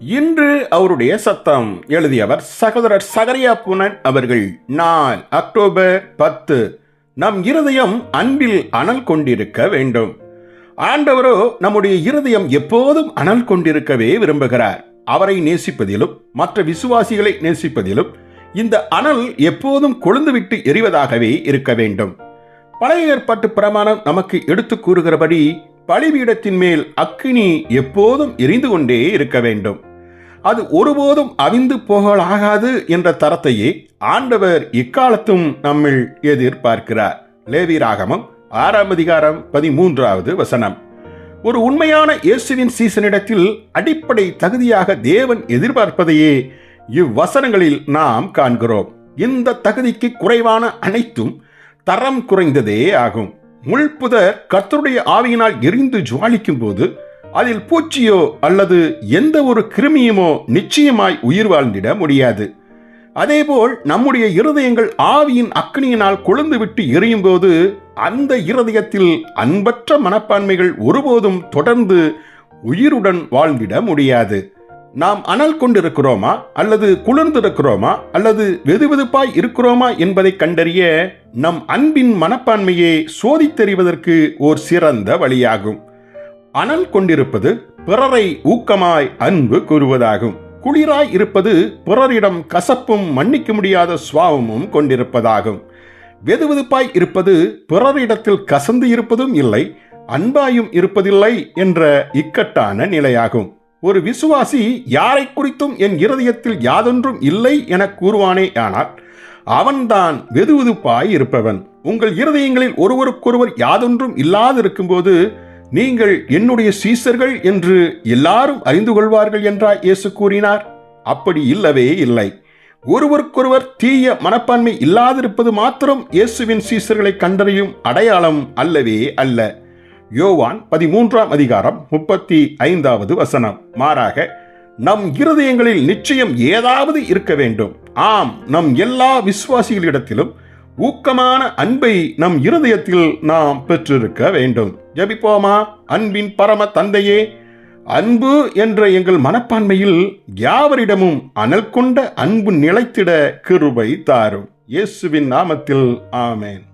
இன்று அவருடைய சத்தம் எழுதியவர் சகோதரர் சகரியா புனன் அவர்கள். நாள் அக்டோபர் பத்து. நம் இருதயம் அன்பில் அனல் கொண்டிருக்க வேண்டும். ஆண்டவரோ நம்முடைய இருதயம் எப்போதும் அனல் கொண்டிருக்கவே விரும்புகிறார். அவரை நேசிப்பதிலும் மற்ற விசுவாசிகளை நேசிப்பதிலும் இந்த அனல் எப்போதும் கொழுந்துவிட்டு எரிவதாகவே இருக்க வேண்டும். பழைய ஏற்பாட்டு பிரமாணம் நமக்கு எடுத்து கூறுகிறபடி பலிபீடத்தின் மேல் அக்கினி எப்போதும் எரிந்து கொண்டே இருக்க வேண்டும். அது ஒருபோதும் அவிந்து போகலாகாது என்ற தரத்தையே ஆண்டவர் இக்காலத்தும் நம்மில் எதிர்பார்க்கிறார். லேவி ராகமம் ஆறாம் அதிகாரம் பதிமூன்றாவது வசனம். ஒரு உண்மையான இயேசுவின் சீசனிடத்தில் அடிப்படை தகுதியாக தேவன் எதிர்பார்ப்பதையே இவ்வசனங்களில் நாம் காண்கிறோம். இந்த தகுதிக்கு குறைவான அனைத்தும் தரம் குறைந்ததே ஆகும். முள்புதர் கர்த்தருடைய ஆவியினால் எரிந்து ஜுவாலிக்கும் போது அதில் பூச்சியோ அல்லது எந்த ஒரு கிருமியுமோ நிச்சயமாய் உயிர் வாழ்ந்திட முடியாது. அதேபோல் நம்முடைய இருதயங்கள் ஆவியின் அக்னியினால் கொழுந்துவிட்டு எரியும் போது அந்த இருதயத்தில் அன்பற்ற மனப்பான்மைகள் ஒருபோதும் தொடர்ந்து உயிருடன் வாழ்ந்திட முடியாது. நாம் அனல் கொண்டிருக்கிறோமா அல்லது குளிர்ந்திருக்கிறோமா அல்லது வெதுவெதுப்பாய் இருக்கிறோமா என்பதை கண்டறிய நம் அன்பின் மனப்பான்மையை சோதித்தறிவதற்கு ஓர் சிறந்த வழியாகும். அனல் கொண்டிருப்பது பிறரை ஊக்கமாய் அன்பு கூறுவதாகும். குளிராய் இருப்பது பிறரிடம் கசப்பும் மன்னிக்க முடியாத சுவாவமும் கொண்டிருப்பதாகும். வெதுவெதுப்பாய் இருப்பது பிறரிடத்தில் கசந்து இருப்பதும் இல்லை அன்பாயும் இருப்பதில்லை என்ற இக்கட்டான நிலையாகும். ஒரு விசுவாசி யாரை குறித்தும் என் இருதயத்தில் யாதொன்றும் இல்லை என கூறுவானே ஆனால் அவன்தான் வெதுவெதுப்பாய் இருப்பவன். உங்கள் இருதயங்களில் ஒருவருக்கொருவர் யாதொன்றும் இல்லாதிருக்கும்போது நீங்கள் என்னுடைய சீசர்கள் என்று எல்லாரும் அறிந்து கொள்வார்கள் என்றா இயேசு கூறினார். அப்படி இல்லவே இல்லை. ஒருவருக்கொருவர் தீய மனப்பான்மை இல்லாதிருப்பது மாத்திரம் இயேசுவின் சீசர்களை கண்டறியும் அடையாளம் அல்லவே அல்ல. யோவான் பதிமூன்றாம் அதிகாரம் முப்பத்தி ஐந்தாவது வசனம். மாறாக நம் இருதயங்களில் நிச்சயம் ஏதாவது இருக்க வேண்டும். ஆம் நம் எல்லா விசுவாசிகளிடத்திலும் ஊக்கமான அன்பை நம் இருதயத்தில் நாம் பெற்றிருக்க வேண்டும். ஜபிப்போமா? அன்பின் பரம தந்தையே அன்பு என்ற எங்கள் மனப்பான்மையில் யாவரிடமும் அனல் கொண்ட அன்பு நிலைத்திட கிருபை தாரும். இயேசுவின் நாமத்தில் ஆமேன்.